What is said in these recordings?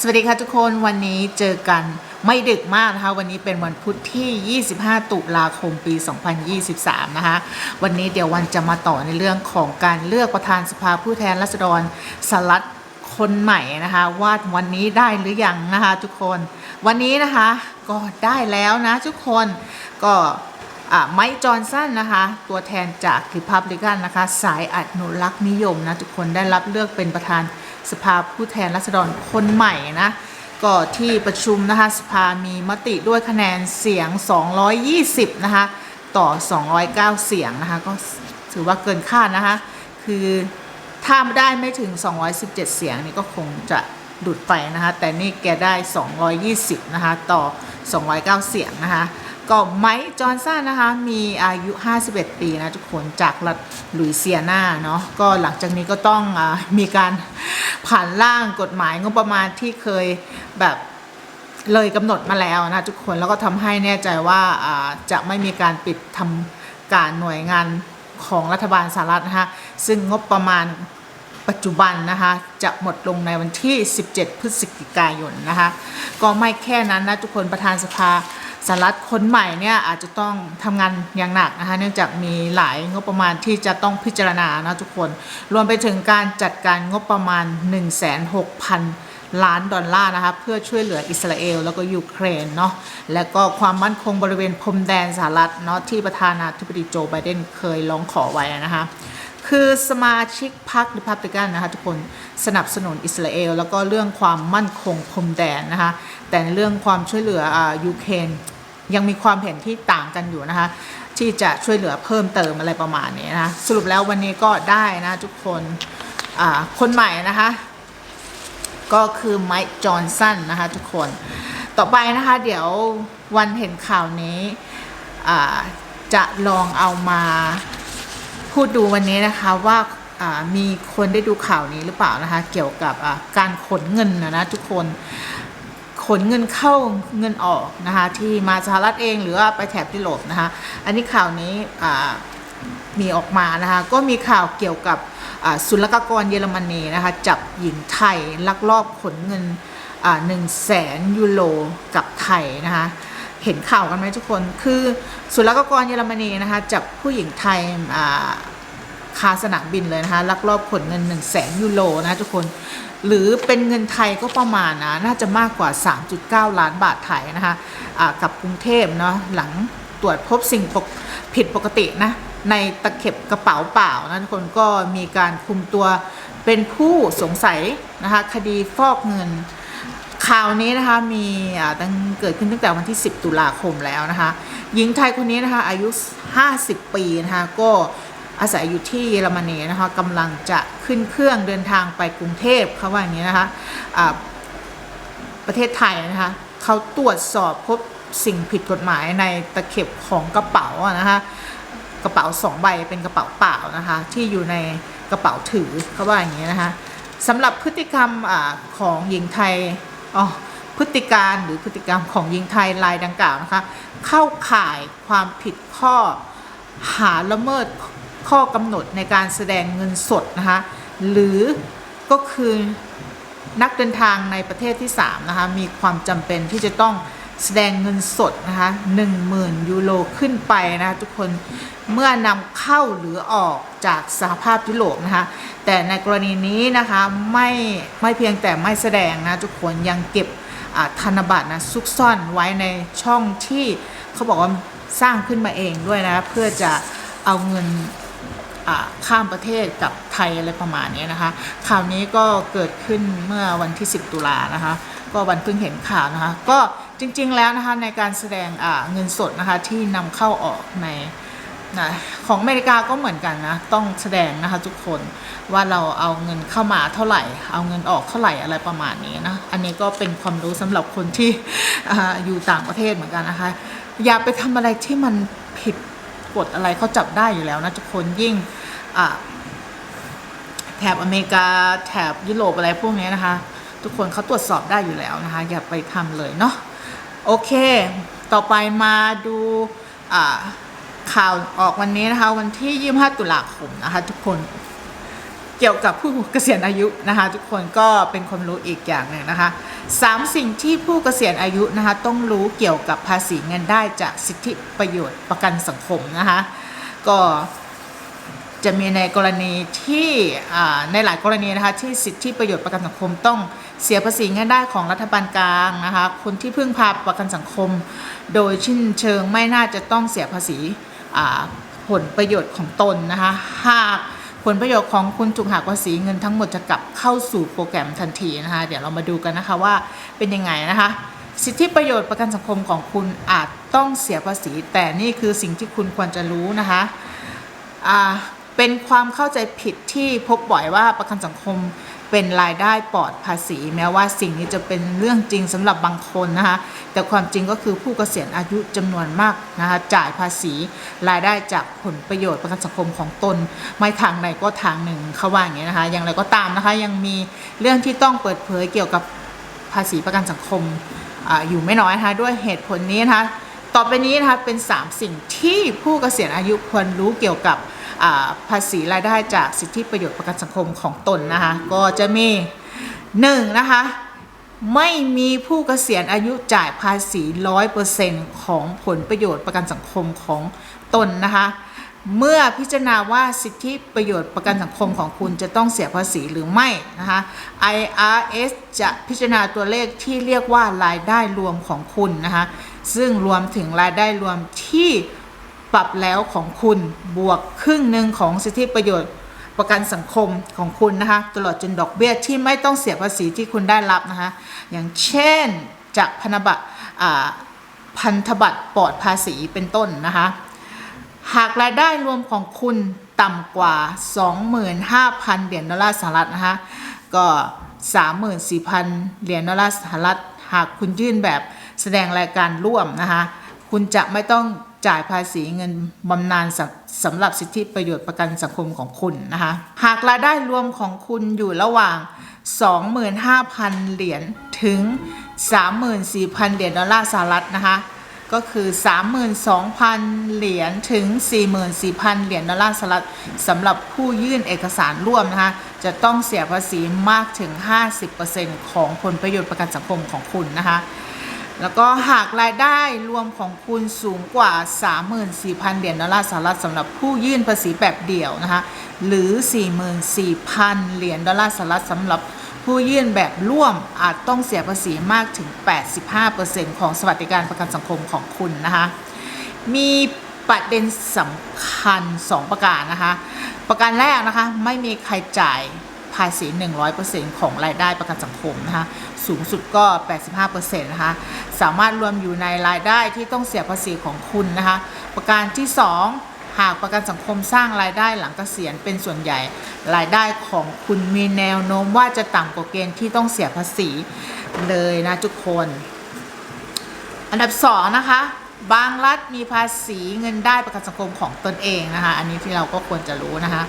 สวัสดีค่ะทุกคนวันนี้เจอกันไม่ดึกมากนะคะ วันนี้เป็นวันพุธที่ 25 ตุลาคมปี 2023 นะคะ วันนี้เดี๋ยววันจะมาต่อในเรื่องของการเลือกประธานสภาผู้แทนราษฎรสลัดคนใหม่นะคะว่าวันนี้ได้หรือยังนะคะทุกคนวันนี้นะคะก็ได้แล้วนะทุกคนก็ไมค์จอห์นสันนะคะ ตัวแทนจากริพับลิกันนะคะ สายอนุรักษ์นิยมนะ ทุกคนได้รับเลือกเป็นประธาน สภาผู้แทนราษฎรคนใหม่นะก็ที่ประชุมนะคะสภามีมติด้วยคะแนนเสียง 220 นะคะ ต่อ 209 เสียงนะคะ ก็ถือว่าเกินคาดนะคะ คือถ้าได้ไม่ถึง 217 เสียงนี่ก็คงจะดุดไปนะคะ แต่นี่แกได้ 220 นะคะ ต่อ 209 เสียงนะคะ ก็ไมค์จอห์นสันนะคะ มีอายุ 51 ปีนะทุกคนจากรัฐลุยเซียนาเนาะก็หลังจากนี้ก็ต้องอมีการผ่านร่างกฎหมายงบประมาณที่เคยแบบเลยกำหนดมาแล้วนะทุกคนแล้วก็ทำให้แน่ใจว่าจะไม่มีการปิดทำการหน่วยงานของรัฐบาลสหรัฐนะคะซึ่งงบประมาณปัจจุบันนะคะจะหมดลงในวันที่ 17 พฤศจิกายนนะคะก็ไม่แค่นั้นนะทุกคนประธานสภา สหรัฐคนใหม่เนี่ยอาจจะต้องทำงานอย่างหนักนะคะเนื่องจากมีหลายงบประมาณที่จะต้องพิจารณานะทุกคน รวมไปถึงการจัดการงบประมาณ 1 6 0 0 0ล้านดอลลาร์นะคะเพื่อช่วยเหลืออิสราเอลแล้วก็ยูเครนเนาะแล้วก็ความมั่นคงบริเวณพรมแดนสหรัฐเนาะที่ประธานาธิบดีโจไบเดนเคยร้องขอไว้นะคะ คือสมาชิกพรรคริพับลิกันนะคะทุกคนสนับสนุนอิสราเอล แล้วก็เรื่องความมั่นคงพรมแดนนะคะแต่ในเรื่องความช่วยเหลืออยูเครนยังมีความเห็นที่ต่างกันอยู่นะคะที่จะช่วยเหลือเพิ่มเติมอะไรประมาณนี้นะะสรุปแล้ววันนี้ก็ได้นะทุกคนคนใหม่นะคะก็คือไมค์จอห์นสันนะคะทุกคนต่อไปนะคะเดี๋ยววันเห็นข่าวนี้จะลองเอามา พูดดูวันนี้นะคะว่ามีคนได้ดูข่าวนี้หรือเปล่านะคะ เกี่ยวกับการขนเงินนะนะทุกคนขนเงินเข้าเงินออกนะคะ ที่มาสหรัฐเองหรือว่าไปแถบยุโรปนะคะ อันนี้ข่าวนี้มีออกมานะคะ ก็มีข่าวเกี่ยวกับศุลกากรเยอรมนีนะคะ จับหญิงไทยลักลอบขนเงินหนึ่งแสนยูโรกับไทยนะคะ เห็นข่าวกันไหมทุกคน คือศุลกากรเยอรมนีนะคะจับผู้หญิงไทยอาคาสนามบินเลยนะคะลักลอบขนเงิน 1 0 0 0 0แสนยูโรนะทุกคนหรือเป็นเงินไทยก็ประมาณนะน่าจะมากกว่า 3.9 ล้านบาทไทยนะคะอ่ากับกรุงเทพเนาะหลังตรวจพบสิ่งผิดปกตินะในตะเข็บกระเป๋าเปล่านะทุกคนก็มีการคุมตัวเป็นผู้สงสัยนะคะคดีฟอกเงิน ข่าวนี้นะคะมีตั้งเกิดขึ้นตั้งแต่วันที่ 10 ตุลาคมแล้วนะคะหญิงไทยคนนี้นะคะอายุ 50 ปีนะคะก็อาศัยอยู่ที่เยอรมนีนะคะกำลังจะขึ้นเครื่องเดินทางไปกรุงเทพเขาว่าอย่างนี้นะคะอ่าประเทศไทยนะคะเขาตรวจสอบพบสิ่งผิดกฎหมายในตะเข็บของกระเป๋านะคะกระเป๋าสองใบเป็นกระเป๋าเปล่านะคะที่อยู่ในกระเป๋าถือเขาว่าอย่างนี้นะคะสำหรับพฤติกรรมอของหญิงไทย อ๋อพฤติการหรือพฤติกรรมของหญิงไทยรายดังกล่าวนะคะเข้าข่ายความผิดข้อหาละเมิดข้อกำหนดในการแสดงเงินสดนะคะหรือก็คือนักเดินทางในประเทศที่3นะคะมีความจำเป็นที่จะต้อง แสดงเงินสดนะคะ10,000 ยูโรขึ้นไปนะคะทุกคนเมื่อนำเข้าหรือออกจากสหภาพยุโรปนะคะแต่ในกรณีนี้นะคะไม่ไม่เพียงแต่ไม่แสดงนะทุกคนยังเก็บธนบัตรนะซุกซ่อนไว้ในช่องที่เขาบอกว่าสร้างขึ้นมาเองด้วยนะเพื่อจะเอาเงินข้ามประเทศกับไทยอะไรประมาณนี้นะคะข่าวนี้ก็เกิดขึ้นเมื่อวันที่ 10 ตุลานะคะก็วันเพิ่งเห็นข่าวนะคะก็ จริงๆแล้วนะคะในการแสดงเงินสดนะคะที่นำเข้าออกในนะของอเมริกาก็เหมือนกันนะ ต้องแสดงนะคะทุกคนว่าเราเอาเงินเข้ามาเท่าไหร่ เอาเงินออกเท่าไหร่อะไรประมาณนี้นะ อันนี้ก็เป็นความรู้สำหรับคนที่อ่อยู่ต่างประเทศเหมือนกันนะคะ อย่าไปทำอะไรที่มันผิดกฎอะไรเขาจับได้อยู่แล้วนะทุกคนยิ่งแถบอเมริกาแถบยุโรปอะไรพวกนี้นะคะ ทุกคนเขาตรวจสอบได้อยู่แล้วนะคะ อย่าไปทำเลยเนาะ โอเค ต่อไปมาดูข่าวออกวันนี้นะคะ วันที่ 25 ตุลาคมนะคะ ทุกคนเกี่ยวกับผู้เกษียณอายุนะคะ ทุกคนก็เป็นความรู้อีกอย่างหนึ่งนะคะสามสิ่งที่ผู้เกษียณอายุนะคะ ต้องรู้เกี่ยวกับภาษีเงินได้จากสิทธิประโยชน์ประกันสังคมนะคะ ก็จะมีในกรณีที่ในหลายกรณีนะคะที่สิทธิประโยชน์ประกันสังคมต้อง เสียภาษีเงินได้ของรัฐบาลกลางนะคะคนที่พึ่งพาประกันสังคม โดยชิ้นเชิงไม่น่าจะต้องเสียภาษีผลประโยชน์ของตนนะคะหากผลประโยชน์ของคุณถูกหักภาษีเงินทั้งหมดจะกลับเข้าสู่โปรแกรมทันทีนะคะเดี๋ยวเรามาดูกันนะคะว่าเป็นยังไงนะคะสิทธิประโยชน์ประกันสังคมของคุณอาจต้องเสียภาษี แต่นี่คือสิ่งที่คุณควรจะรู้นะคะเป็นความเข้าใจผิดที่พบบ่อยว่าประกันสังคม เป็นรายได้ปลอดภาษี แม้ว่าสิ่งนี้จะเป็นเรื่องจริงสำหรับบางคนนะคะแต่ความจริงก็คือผู้เกษียณอายุจำนวนมากนะคะจ่ายภาษี รายได้จากผลประโยชน์ประกันสังคมของตน ไม่ทางใดก็ทางหนึ่งเขาว่าอย่างนี้นะคะอย่างไรก็ตามนะคะยังมีเรื่องที่ต้องเปิดเผยเกี่ยวกับภาษีประกันสังคมออยู่ไม่น้อยนะคะด้วยเหตุผลนี้นะคะต่อไปนี้นะคะเป็น 3 สิ่งที่ผู้เกษียณอายุควรรู้เกี่ยวกับ ภาษีรายได้จากสิทธิประโยชน์ประกันสังคมของตนนะคะ ก็จะมี 1. นะคะไม่มีผู้เกษียณอายุจ่ายภาษี 100%ของผลประโยชน์ประกันสังคมของตนนะคะ เมื่อพิจารณาว่าสิทธิประโยชน์ประกันสังคมของคุณจะต้องเสียภาษีหรือไม่นะคะ IRS จะพิจารณาตัวเลขที่เรียกว่ารายได้รวมของคุณนะคะ ซึ่งรวมถึงรายได้รวมที่ ปรับแล้วของคุณบวกครึ่งหนึ่งของสิทธิประโยชน์ประกันสังคมของคุณนะคะตลอดจนดอกเบี้ยที่ไม่ต้องเสียภาษีที่คุณได้รับนะคะอย่างเช่นจากพันธบัตรพันธบัตรปลอดภาษีเป็นต้นนะคะหากรายได้รวมของคุณต่ำกว่า 25,000 เหรียญดอลลาร์สหรัฐนะคะก็ 34,000 เหรียญดอลลาร์สหรัฐ หากคุณยื่นแบบแสดงรายการร่วมนะคะคุณจะไม่ต้อง จ่ายภาษีเงินบำนาญสำสำหรับสิทธิประโยชน์ประกันสังคมของคุณนะคะ หากรายได้รวมของคุณอยู่ระหว่าง 25,000 เหรียญถึง 34,000 เหรียญดอลลาร์สหรัฐนะคะ ก็คือ 32,000 เหรียญถึง 44,000 เหรียญดอลลาร์สหรัฐสำหรับผู้ยื่นเอกสารร่วมนะคะ จะต้องเสียภาษีมากถึง 50%ของผลประโยชน์ประกันสังคมของคุณนะคะ แล้วก็หากรายได้รวมของคุณสูงกว่า 34,000 เหรียญดอลลาร์สหรัฐสำหรับผู้ยื่นภาษีแบบเดี่ยวนะคะหรือ 44,000 เหรียญดอลลาร์สหรัฐสำหรับผู้ยื่นแบบร่วมอาจต้องเสียภาษีมากถึง 85%ของสวัสดิการประกันสังคมของคุณนะคะมีประเด็นสำคัญ 2 ประการนะคะประการแรกนะคะไม่มีใครจ่ายภาษี 100%ของรายได้ประกันสังคมนะคะ สูงสุดก็ 85%นะคะสามารถรวมอยู่ในรายได้ที่ต้องเสียภาษีของคุณนะคะ ประการที่ 2 หากประกันสังคมสร้างรายได้หลังเกษียณเป็นส่วนใหญ่ รายได้ของคุณมีแนวโน้มว่าจะต่ำกว่าเกณฑ์ที่ต้องเสียภาษีเลยนะทุกคน อันดับสองนะคะบางรัฐมีภาษีเงินได้ประกันสังคมของตนเองนะคะ อันนี้ที่เราก็ควรจะรู้นะคะ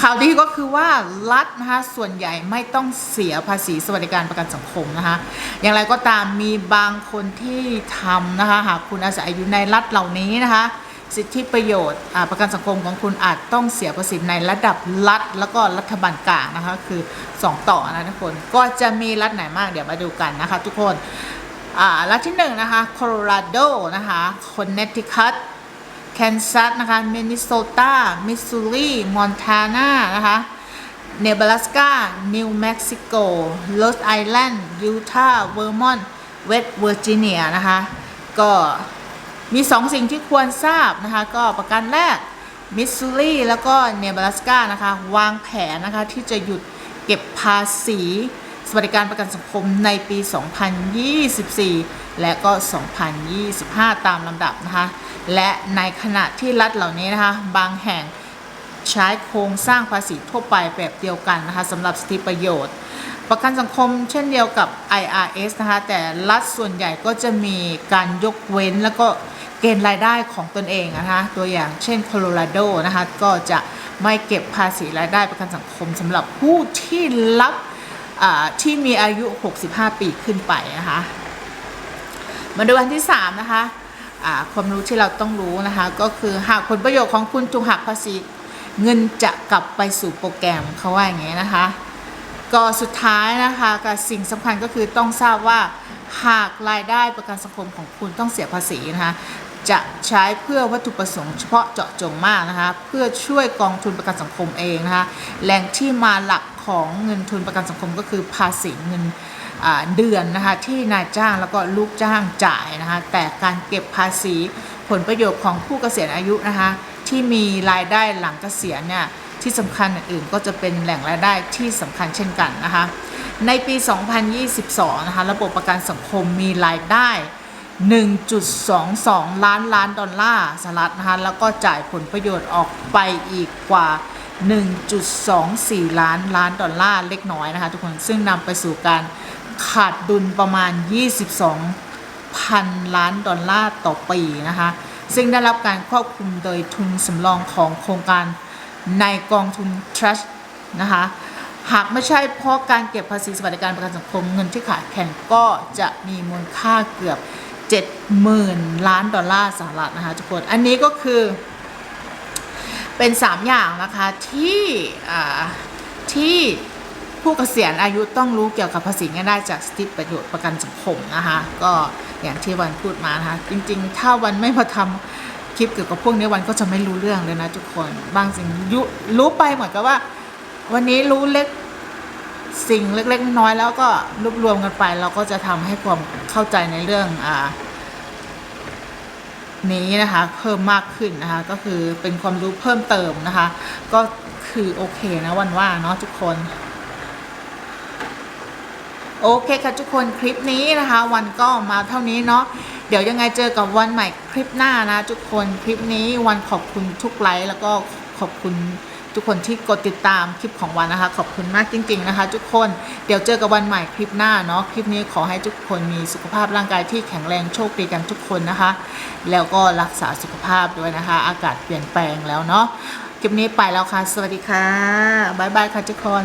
ข่าวดีก็คือว่ารัฐนะคะส่วนใหญ่ไม่ต้องเสียภาษีสวัสดิการประกันสังคมนะคะอย่างไรก็ตามมีบางคนที่ทำนะคะหากคุณอาศัยอยู่ในรัฐเหล่านี้นะคะสิทธิประโยชน์อ่าประกันสังคมของคุณอาจต้องเสียภาษีในระดับรัฐแล้วก็รัฐบาลกลางนะคะคือ 2 ต่อนะทุกคนก็จะมีรัฐไหนมากเดี๋ยวมาดูกันนะคะทุกคนอ่ารัฐที่หนึ่งนะคะโคโลราโดนะคะคอนเนตทิคัต แคนซัสนะคะมินนิโซตามิสซูรีมอนทานานะคะเนบราสกานิวเม็กซิโกลอสไอแลนด์ยูทาห์เวอร์มอนต์เวสต์เวอร์จิเนียนะคะก็มีสองสิ่งที่ควรทราบนะคะก็ประการแรกมิสซูรีแล้วก็เนบราสกานะคะวางแผนนะคะที่จะหยุดเก็บภาษี วัสดิการประกันสังคมในปี 2024 และก็ 2025 ตามลำดับนะคะ และในขณะที่รัฐเหล่านี้นะคะ บางแห่งใช้โครงสร้างภาษีทั่วไปแบบเดียวกันนะคะสำหรับสิทธิประโยชน์ ประกันสังคมเช่นเดียวกับ IRS นะคะ แต่รัฐส่วนใหญ่ก็จะมีการยกเว้นแล้วก็เกณฑ์รายได้ของตนเองนะคะ ตัวอย่างเช่นโคโลราโดนะคะ ก็จะไม่เก็บภาษีรายได้ประกันสังคมสำหรับผู้ที่รับ ที่มีอายุ 65 ปีขึ้นไปนะคะมาดูอันที่ 3 นะคะความรู้ที่เราต้องรู้นะคะก็คือหากผลประโยชน์ของคุณถูกหักภาษีเงินจะกลับไปสู่โปรแกรมเขาว่าอย่างนี้นะคะ ก็สุดท้ายนะคะกับสิ่งสำคัญก็คือต้องทราบว่าหากรายได้ประกันสังคมของคุณต้องเสียภาษีนะคะจะใช้เพื่อวัตถุประสงค์เฉพาะเจาะจงมากนะคะเพื่อช่วยกองทุนประกันสังคมเองนะคะแหล่งที่มาหลัก ของเงินทุนประกันสังคมก็คือภาษีเงินเดือนนะคะที่นายจ้างแล้วก็ลูกจ้างจ่ายนะคะแต่การเก็บภาษีผลประโยชน์ของผู้เกษียณอายุนะคะที่มีรายได้หลังเกษียณเนี่ยที่สำคัญอื่นๆก็จะเป็นแหล่งรายได้ที่สำคัญเช่นกันนะคะในปี 2022 นะคะระบบประกันสังคมมีรายได้ 1.22 ล้านล้านดอลลาร์สหรัฐนะคะแล้วก็จ่ายผลประโยชน์ออกไปอีกกว่า 1.24 ล้านล้านดอลลาร์เล็กน้อยนะคะทุกคนซึ่งนำไปสู่การขาดดุลประมาณ 22พันล้านดอลลาร์ต่อปีนะคะซึ่งได้รับการควบคุมโดยทุนสำรองของโครงการในกองทุน Trust นะคะหากไม่ใช่เพราะการเก็บภาษีสวัสดิการประกันสังคมเงินที่ขาดแคลนก็จะมีมูลค่าเกือบ 70,000 ล้านดอลลาร์สหรัฐนะคะทุกคน อันนี้ก็คือ เป็น 3 อย่างนะคะที่ที่ผู้เกษียณอายุต้องรู้เกี่ยวกับภาษีเงินได้จากสิทธิประโยชน์ประกันสังคมนะคะก็อย่างที่วันพูดมานะคะจริงๆ ถ้าวันไม่มาทำคลิปเกี่ยวกับพวกนี้วันก็จะไม่รู้เรื่องเลยนะทุกคนบางสิ่งยุรู้ไปเหมือนกับว่า วันนี้รู้เล็กสิ่งเล็กๆน้อยๆแล้วก็รวบรวมกันไป เราก็จะทำให้ความเข้าใจในเรื่องอ่า นี้นะคะเพิ่มมากขึ้นนะคะ ก็คือเป็นความรู้เพิ่มเติมนะคะ ก็คือโอเคนะวันว่าเนาะทุกคนโอเคค่ะทุกคนคลิปนี้นะคะ วันก็มาเท่านี้เนาะเดี๋ยวยังไงเจอกับวันใหม่คลิปหน้านะ ทุกคนคลิปนี้วันขอบคุณทุกไลค์แล้วก็ขอบคุณ ทุกคนที่กดติดตามคลิปของวันนะคะ ขอบคุณมากจริง ๆนะคะ ทุกคนเดี๋ยวเจอกับวันใหม่คลิปหน้าเนาะคลิปนี้ขอให้ทุกคนมีสุขภาพร่างกายที่แข็งแรงโชคดีกันทุกคนนะคะ แล้วก็รักษาสุขภาพด้วยนะคะ อากาศเปลี่ยนแปลงแล้วเนาะคลิปนี้ไปแล้วค่ะ สวัสดีค่ะบ๊ายบายค่ะทุกคน